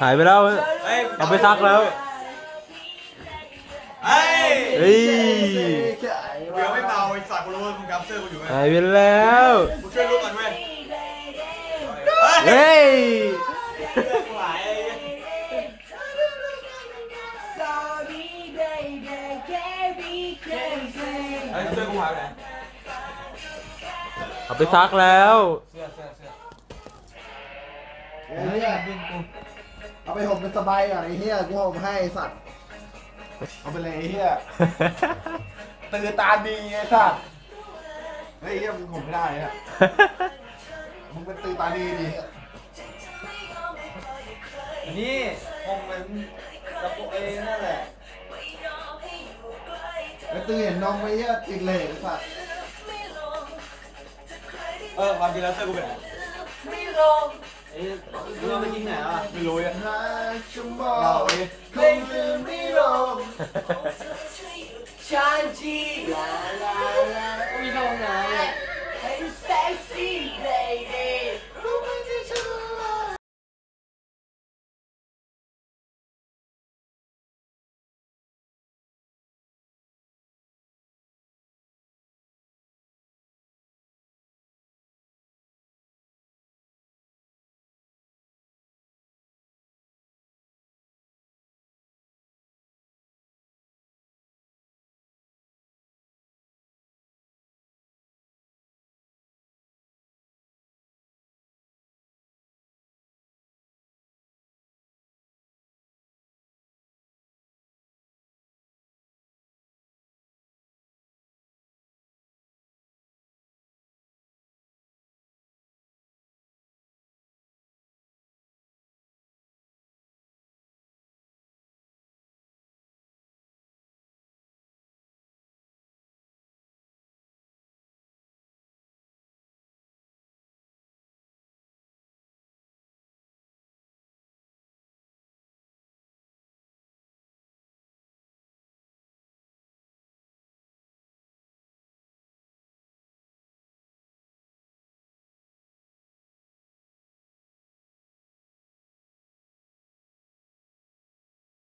หายไปแล้วเฮ้ยเอาไปซักแล้วเฮ้ยเฮ้ยเดี๋ยวไม่เมาไอ้สัตว์กูรู้ว่ามึงกำเสื้อกูอยู่ไงหายไปแล้วกูช่วยลูกกันเว้ยเฮ้ยเสื้อกูหายไอ้เหี้ยเฮ้ยเสื้อกูหายไปไหนเอาไปซักแล้ว เสื้อเสื้อเสื้อไอ้เหี้ย เอาไปห่มเป็นสบายก่อนไอ้เหี้ยกูห่มให้ไอ้สัตว์เอาไปเลยไอ้เหี้ยตื่นตาดีไอ้สัตว์เฮ้ยไอ้เหี้ยมึงห่มไม่ได้นะมึงเป็นตื่นตาดีดินี่คงเป็นกระโปรงเองนั่นแหละไอ้ตื่นเห็นน้องไอ้เหี้ยติดเหล็กไอ้สัตว์เออความจริงแล้วเสื้อกูเป็นไหน เอ้ยมึงเอาไปทิ้งไหนอะไม่รู้อะรักชั่วโมเรางเองคงจะไม่ลงฉันที่